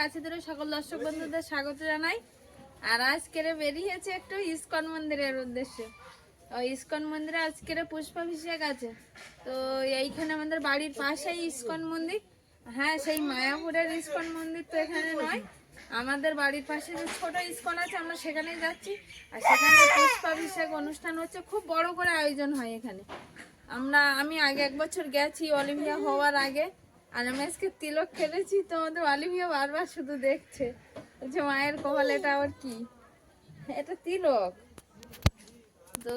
কাছে ধরে সকল দর্শক বন্ধুদের স্বাগত জানাই। আর আজকের বেরিয়েছে একটু ইস্কন মন্দিরের উদ্দেশ্যে। ইস্কন মন্দিরে আজকের পুষ্পাভিষেক আছে। তো এইখানে আমাদের বাড়ির পাশেই ইস্কন মন্দির। হ্যাঁ সেই মায়াপুরের ইস্কন মন্দির তো এখানে নয়। আমাদের বাড়ির পাশে যে ছোট ইস্কন আছে, আমরা সেখানেই যাচ্ছি। আর সেখানে পুষ্পাভিষেক অনুষ্ঠান হচ্ছে। খুব বড় করে আয়োজন হয় এখানে। আমরা, আমি আগে এক বছর গেছি, অলিম্পিয়া হওয়ার আগে। আর আমি আজকে তিলক খেলেছি, তো আমাদের অলিম্পিয়া বারবার শুধু দেখছে। বলছে, মায়ের কপাল এটা আবার কি? এটা তিলক। তো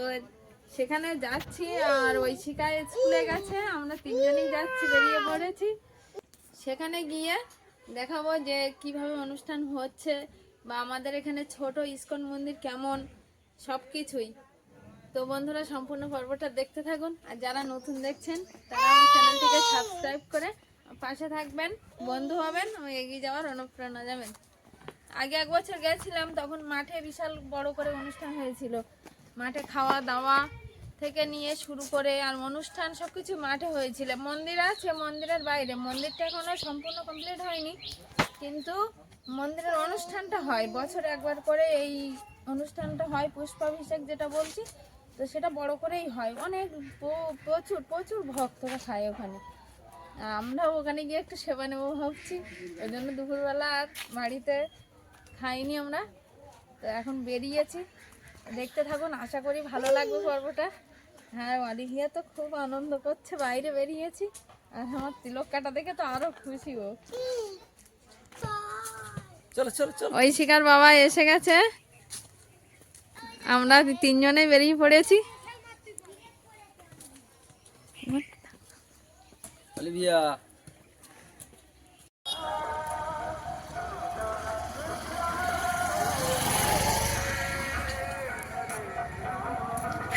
সেখানে যাচ্ছি, আর ওই শিকায় স্কুলে গেছে। আমরা তিনজনই যাচ্ছি, বেরিয়ে পড়েছি। সেখানে গিয়ে দেখাবো যে কীভাবে অনুষ্ঠান হচ্ছে, বা আমাদের এখানে ছোট ইস্কন মন্দির কেমন সব কিছুই তো বন্ধুরা, সম্পূর্ণ পর্বটা দেখতে থাকুন। আর যারা নতুন দেখছেন, তারা আমার চ্যানেলটিকে সাবস্ক্রাইব করে পাশে থাকবেন, বন্ধু হবেন এগিয়ে যাওয়ার অনুপ্রেরণা যাবেন আগে এক বছর গেছিলাম, তখন মাঠে বিশাল বড় করে অনুষ্ঠান হয়েছিল। মাঠে খাওয়া দাওয়া থেকে নিয়ে শুরু করে আর অনুষ্ঠান সবকিছু মাঠে হয়েছিল। মন্দির আছে, মন্দিরের বাইরে। মন্দিরটা এখনও সম্পূর্ণ কমপ্লিট হয়নি, কিন্তু মন্দিরের অনুষ্ঠানটা হয়। বছরে একবার করে এই অনুষ্ঠানটা হয়, পুষ্পাভিষেক যেটা বলছি, তো সেটা বড় করেই হয়। অনেক প্রচুর প্রচুর ভক্তরা খায় ওখানে। আর আমরা ওখানে গিয়ে একটু সেবা নেব ভাবছি। ওই জন্য দুপুরবেলা আর বাড়িতে খাইনি আমরা। তো এখন বেরিয়েছি। দেখতে থাকুন আশা করি ভালো লাগবে পর্বটা। হ্যাঁ অলিভিয়া তো খুব আনন্দ করছে বাইরে বেরিয়েছি। আর আমার তিলক কাটা দেখে তো আরও খুশি ও। চলো চলো চলো। ওই শিকার বাবা এসে গেছে। আমরা তিনজনে বেরিয়ে পড়েছি।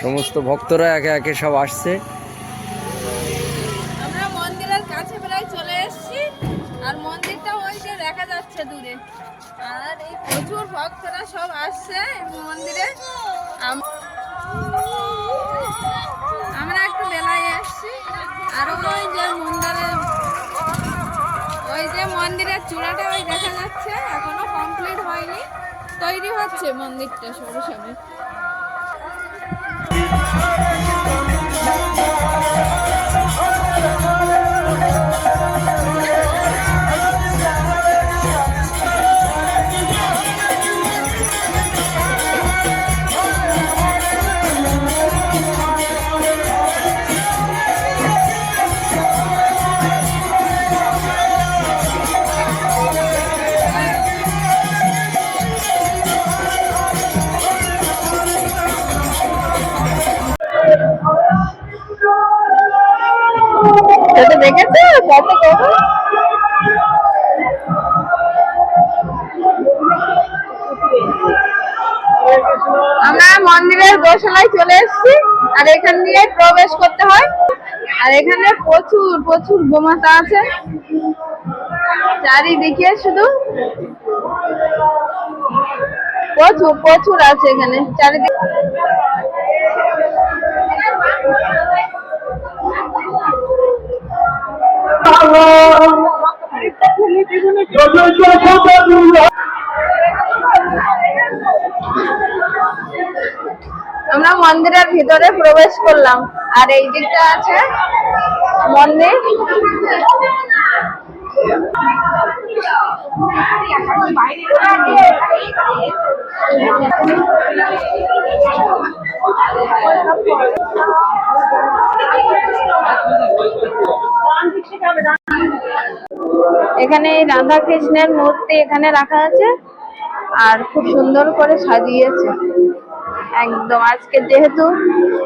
সমস্ত ভক্তরা একে একে সব আসছে। তৈরি হচ্ছে মন্দিরটা সরু সবে দেখেছ? কত? আমরা মন্দিরের গোশালায় চলে এসেছি, আর এখান দিয়ে প্রবেশ করতে হয়। আর এখানে প্রচুর প্রচুর গোমাতা আছে। চারিদিকে শুধু প্রচুর প্রচুর আছে এখানে, চারিদিকে। আমরা মন্দিরের ভিতরে প্রবেশ করলাম। আর এই দিকটা আছে মন্দির। এখানে রাধা কৃষ্ণের মূর্তি এখানে রাখা আছে আর খুব সুন্দর করে সাজিয়েছে। একদম, আজকে যেহেতু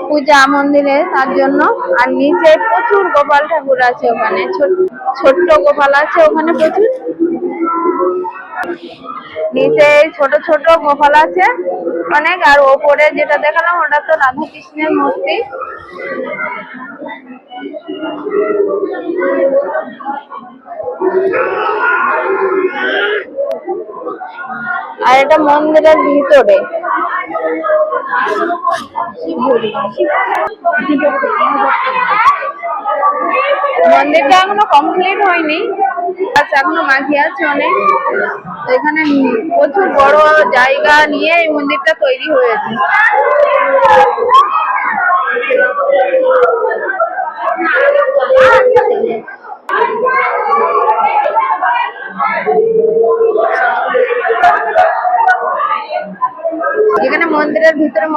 পূজা মন্দিরে, তার জন্য আর নিচে প্রচুর গোপাল ঠাকুর আছে ওখানে। ছোট- ছোট্ট গোপাল আছে ওখানে প্রচুর। নিচে ছোট ছোট গোপাল আছে অনেক, আর ওপরে যেটা দেখালাম ওটা তো রাধা কৃষ্ণের মূর্তি। আর এটা মন্দিরের ভিতরে। মন্দিরটা এখনও কমপ্লিট হয়নি। আচ্ছা এখনও বাকি আছে অনেক। এখানে প্রচুর বড় জায়গা নিয়ে এই মন্দিরটা তৈরি হয়েছে।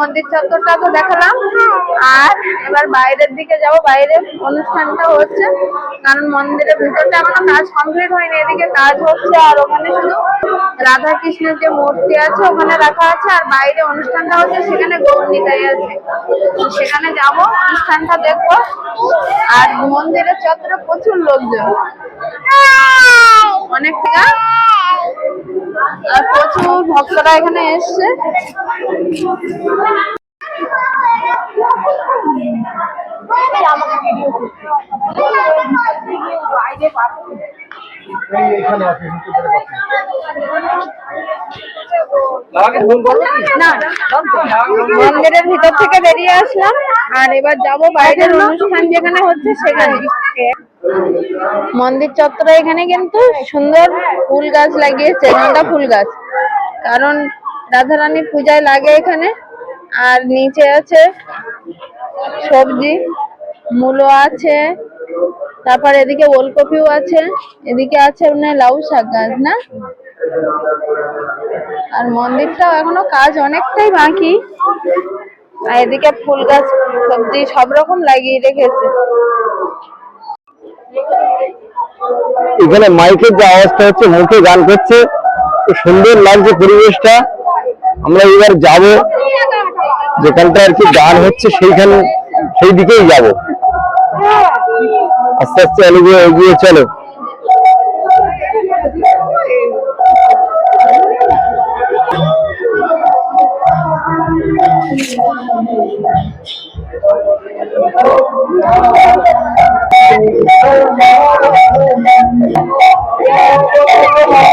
মন্দির চত্বরটা তো দেখালাম। আর এবার বাইরের দিকে যাব বাইরে অনুষ্ঠানটা হচ্ছে। কারণ মন্দিরের ভিতরটা এখনও কাজ কমপ্লিট হয়নি, এদিকে কাজ হচ্ছে আর ওখানে শুধু রাধা কৃষ্ণের যে মূর্তি আছে ওখানে রাখা আছে, আর বাইরে অনুষ্ঠানটা হচ্ছে সেখানে গৌরনিতাই আছে। সেখানে যাব, অনুষ্ঠানটা দেখব। আর মন্দিরের চত্বরে প্রচুর লোকজন। অনেক প্রচুর ভক্তরা এখানে এসছে। না মন্দিরের ভিতর থেকে বেরিয়ে আসলাম। আর এবার যাব বাইরের অনুষ্ঠান যেখানে হচ্ছে সেখানে। মন্দির চত্বরে এখানে কিন্তু সুন্দর ফুল গাছ লাগিয়েছে গাঁদা ফুল গাছ। কারণ রাধারানীর পূজায় লাগে এখানে। আর নিচে আছে সবজি, মূলো আছে, তারপর এদিকে ওলকপিও আছে, এদিকে আছে মানে লাউ শাক গাছ, না? আর মন্দিরটাও এখনও কাজ অনেকটাই বাকি। আর এদিকে ফুল গাছ, সবজি সব রকম লাগিয়ে রেখেছে। এখানে মাইকের যে আওয়াজটা হচ্ছে, মুখে গান করছে সুন্দর লাগছে পরিবেশটা। আমরা এবার যাব যেখানটা আর কি গান হচ্ছে, সেইখানে সেই দিকেই যাব। আস্তে আস্তে এগিয়ে এগিয়ে চলো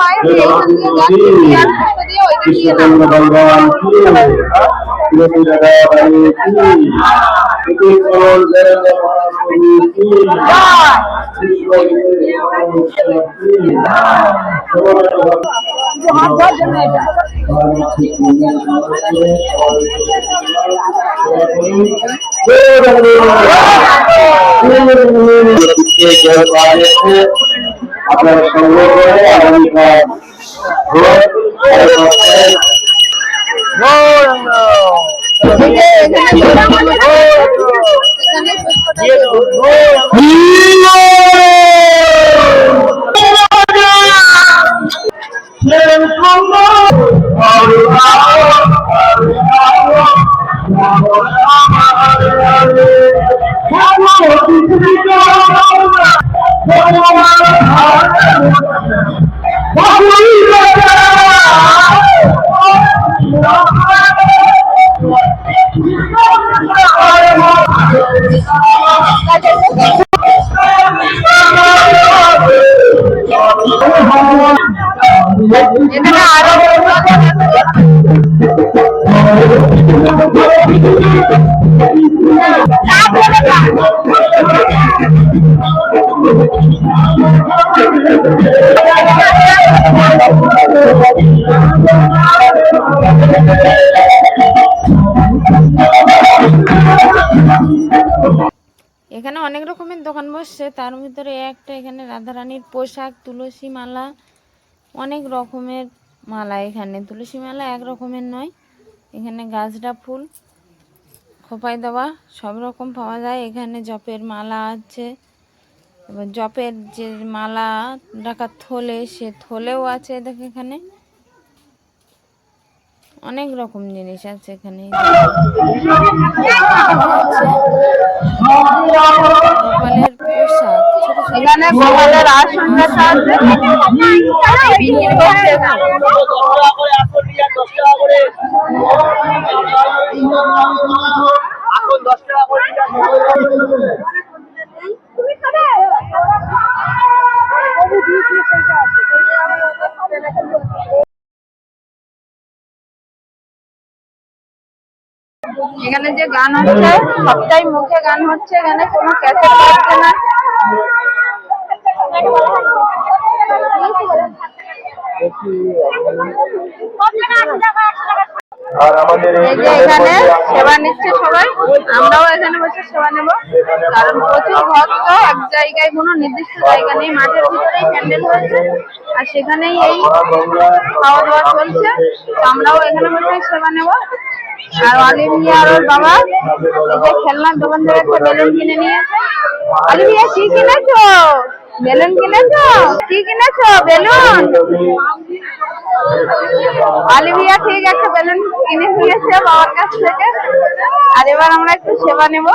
হয় আপনারা সংগ্রহ করে আগামীকাল এখানে অনেক রকমের দোকান বসছে। তার ভিতরে একটা এখানে রাধারানীর পোশাক, তুলসী মালা, অনেক রকমের মালা এখানে। তুলসী মালা এক রকমের নয়, এখানে গাছটা ফুল। খোপায় দেওয়া সব রকম পাওয়া যায়। এখানে জপের মালা আছে। এবার জপের যে মালা ডাকা থলে সে থলেও আছে দেখো এখানে। অনেক রকম জিনিস আছে এখানে। ছোট এখানে গোপালের এখানে। যে গান হচ্ছে, সবটাই মুখে গান হচ্ছে, এখানে কোনো ক্যাসেট বাজছে না আর আমাদের এখানে সেবা নিচ্ছে সবাই আমরাও এখানে বসে সেবা নেব। কারণ প্রচুর ভক্ত এক জায়গায় কোনো নির্দিষ্ট জায়গা নেই মাঠের ভিতরেই প্যান্ডেল হয়েছে আর সেখানেই এই খাওয়া দাওয়া চলছে। তো আমরাও এখানে বসে সেবা নেব। আর অলিভিয়া আর ওর বাবা এই যে খেলনার দোকান থেকে একটা বেলুন কিনে নিয়েছে অলিভিয়া কি কিনেছো? বেলুন কিনেছো? কি কিনেছো? বেলুন? অলিভিয়া ঠিক একটা বেলুন কিনে নিয়েছে বাবার কাছ থেকে। আর এবার আমরা একটু সেবা নেব।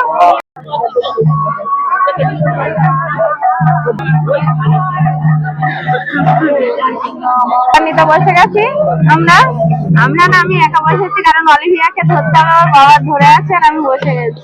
নিতে বসে গেছি। আমরা? আমরা না, আমি একা বসেছি, কারণ অলিভিয়াকে ধরতে আমার বাবা ধরে আছে আর আমি বসে গেছি।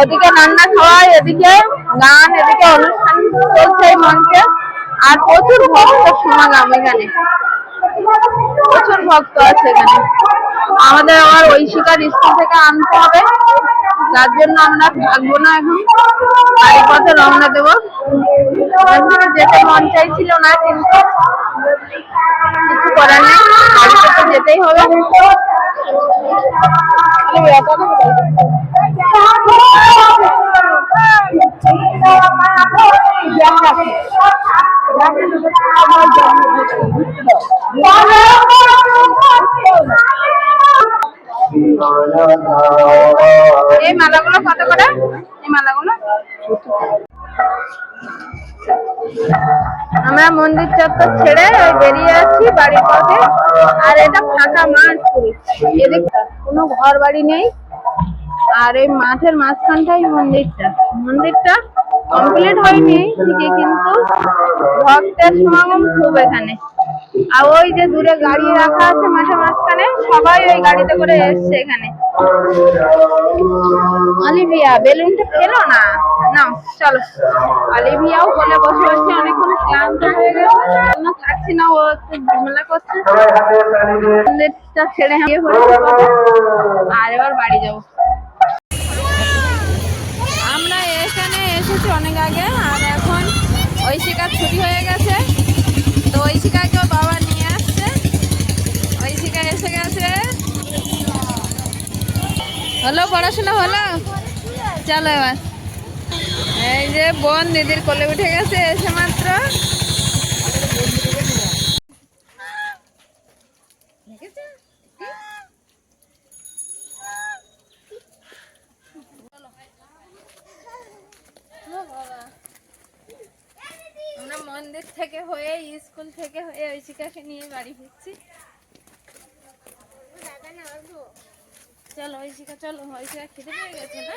ওদিকে রান্না খাওয়া এদিকে গান, এদিকে অনুষ্ঠান চলছে মঞ্চে। আর প্রচুর ভক্ত সমাগম এখানে। প্রচুর ভক্ত আছে এখানে। আমাদের আবার ঐশিকার স্কুল থেকে আনতে হবে। যার জন্য আমরা থাকব না এখন। বাড়ির পথে রওনা দেবো। এখান যেতে মন চাইছিল না, কিন্তু কিছু করার নেই। বাড়িতে তো যেতেই হবে। এই মালাগুলো কত করে? এই মালাগুলো? আমরা মন্দির চত্বর ছেড়ে বেরিয়ে আছি বাড়ির পথে। আর এটা ফাঁকা মাঠ পুরো। এদিক কোনো ঘর বাড়ি নেই। আর এই মাঠের মাঝখানটাই মন্দিরটা। মন্দিরটা কমপ্লিট হয়নি ঠিকই কিন্তু ভক্তের সমাগম খুব এখানে। আর ওই যে দূরে গাড়ি রাখা আছে মাঠের মাঝখানে সবাই ওই গাড়িতে করে এসছে এখানে। অলিভিয়া বেলুনটা ফেলো না? নাও চলো। অলিভিয়াও বলে বসে বসে অনেকক্ষণ ক্লান্ত হয়ে গেছে জন্য থাকছি না ও একটু ঝামেলা করছে। ছেড়ে আর এবার বাড়ি যাব আমরা এখানে এসেছি অনেক আগে, আর এখন ঐশিকার ছুটি হয়ে গেছে। তো ওর বাবা নিয়ে আসছে। ঐশিকা এসে গেছে। হলো, পড়াশোনা হলো? চলো এবার। এই যে বোন, দিদির কোলে উঠে গেছে এসে মাত্র আমরা মন্দির থেকে হয়ে ঐশিকাকে নিয়ে বাড়ি ফিরছি। চলো ঐশিকা চলো ঐশিকা খেতে পেয়ে গেছে না?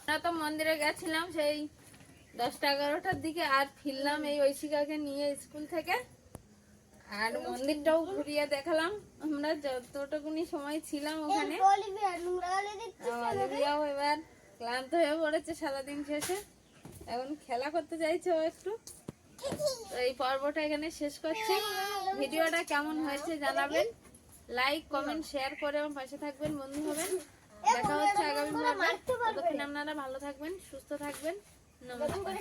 আমরা তো মন্দিরে গেছিলাম সেই দশটা এগারোটার দিকে আর ফিরলাম এই ঐশিকাকে নিয়ে স্কুল থেকে। আর মন্দিরটাও ঘুরিয়ে দেখালাম। আমরা যতটুকুনি সময় ছিলাম ওখানে। এবার ক্লান্ত হয়ে পড়েছে সারাদিন শেষে। এখন খেলা করতে চাইছে ও একটু। এই পর্বটা এখানে শেষ করছি। ভিডিওটা কেমন হয়েছে জানাবেন। লাইক কমেন্ট শেয়ার করে আমার পাশে থাকবেন, বন্ধু হবেন। দেখা হচ্ছে আগামী আপনারা ভালো থাকবেন, সুস্থ থাকবেন। নমস্কার।